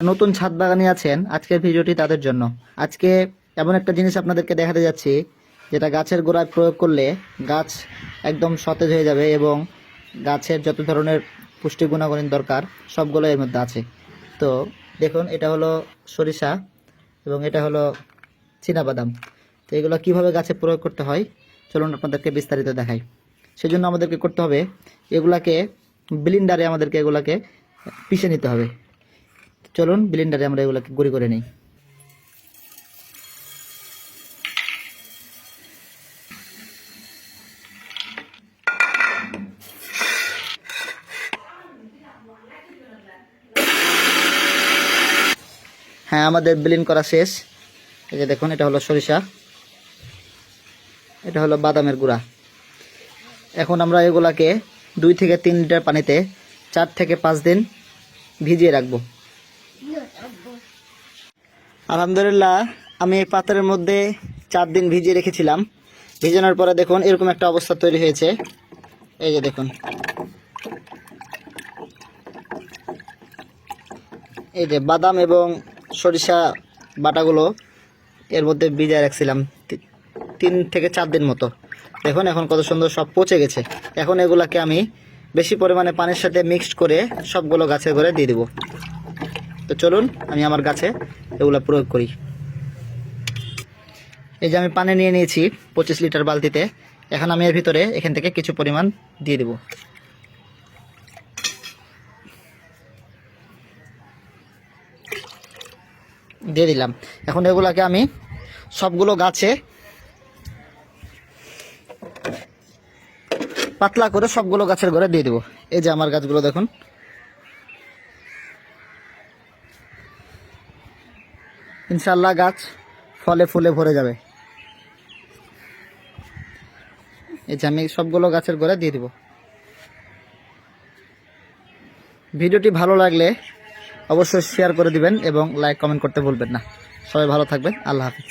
নতুন ছাদ বাগানি আছেন, আজকের ভিডিওটি তাদের জন্য। আজকে এমন একটা জিনিস আপনাদেরকে দেখাতে যাচ্ছি, যেটা গাছের গোড়ায় প্রয়োগ করলে গাছ একদম সতেজ হয়ে যাবে এবং গাছের যত ধরনের পুষ্টি গুণাগুণ দরকার, সবগুলো এর মধ্যে আছে। তো দেখুন, এটা হলো সরিষা এবং এটা হলো বাদাম তো এগুলো কীভাবে গাছে প্রয়োগ করতে হয়, চলুন আপনাদেরকে বিস্তারিত দেখাই। সেজন্য আমাদেরকে করতে হবে, এগুলাকে ব্লিন্ডারে আমাদেরকে এগুলাকে পিষে নিতে হবে। চলুন ব্লিন্ডারে আমরা এগুলোকে গুঁড়ি করে নিই। হ্যাঁ আমাদের ব্লিন করা শেষ। এই যে দেখুন, এটা হলো সরিষা। এটা হলো বাদামের গুঁড়া। এখন আমরা এগুলাকে দুই থেকে তিন লিটার পানিতে চার থেকে পাঁচ দিন ভিজিয়ে রাখব। আলহামদুলিল্লাহ, আমি এই পাত্রের মধ্যে চার দিন ভিজিয়ে রেখেছিলাম। ভিজানোর পরে দেখুন এরকম একটা অবস্থা তৈরি হয়েছে। এই যে দেখুন। এই যে বাদাম এবং সরিষা বাটাগুলো এর মধ্যে ভিজায় রাখছিলাম তিন থেকে চার দিন মতো। দেখুন এখন কত সুন্দর সব পচে গেছে। এখন এগুলাকে আমি বেশি পরিমাণে পানির সাথে মিক্সড করে সবগুলো গাছের ঘরে দিয়ে দেবো। তো চলুন, আমি আমার গাছে এগুলো প্রয়োগ করি। এই যে আমি পানি নিয়ে নিয়েছি পঁচিশ লিটার বালতিতে। এখন আমি এর ভিতরে এখান থেকে কিছু পরিমাণ দিয়ে দেব। দিয়ে দিলাম। এখন এগুলাকে আমি সবগুলো গাছে পাতলা করে সবগুলো গাছের ঘরে দিয়ে দেবো। এই যে আমার গাছগুলো দেখুন। ইনশাল্লাহ গাছ ফলে ফুলে ভরে যাবে। এই যে আমি সবগুলো গাছের গোড়া দিয়ে দিব। ভিডিওটি ভালো লাগলে অবশ্যই শেয়ার করে দিবেন এবং লাইক, কমেন্ট করতে ভুলবেন না। সবাই ভালো থাকবেন। আল্লাহ হাফিজ।